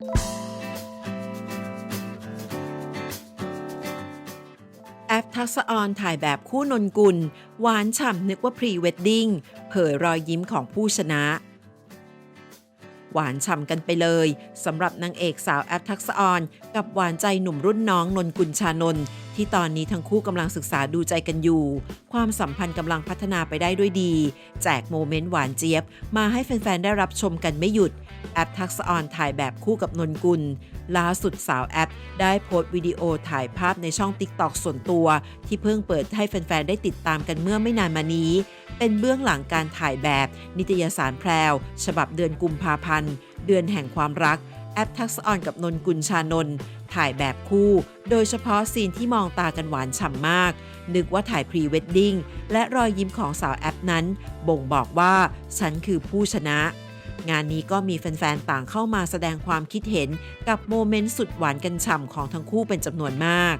แอปทักษออนถ่ายแบบคู่นนกุล หวานฉ่ำนึกว่าพรีเวดดิ้งเผยรอยยิ้มของผู้ชนะ หวานฉ่ำกันไปเลยสำหรับนางเอกสาวแอปทักษออนกับหวานใจหนุ่มรุ่นน้องนนกุลชานน ที่ตอนนี้ทั้งคู่กำลังศึกษาดูใจกันอยู่ ความสัมพันธ์กำลังพัฒนาไปได้ด้วยดี แจกโมเมนต์หวานเจี๊ยบ มาให้แฟน ๆ ได้รับชมกันไม่หยุด แอปทักษออนถ่ายแบบคู่กับนนกุล ล่าสุดสาวแอป ได้โพสต์วิดีโอถ่ายภาพในช่อง TikTok ส่วนตัว ที่เพิ่งเปิดให้แฟน ๆ ได้ติดตามกันเมื่อไม่นานมานี้ เป็นเบื้องหลังการถ่ายแบบ นิตยสารแพรว ฉบับเดือนกุมภาพันธ์ เดือนแห่งความรัก แอปทักษออนกับนนกุลชานนท์ถ่ายแบบคู่ โดยเฉพาะซีนที่มองตากันหวานฉ่ำมาก นึกว่าถ่ายพรีเวดดิ้งและรอยยิ้มของสาวแอปนั้น บ่งบอกว่าฉันคือผู้ชนะ งานนี้ก็มีแฟนๆ ต่างเข้ามาแสดงความคิดเห็นกับโมเมนต์สุดหวานกันฉ่ำของทั้งคู่เป็นจำนวนมาก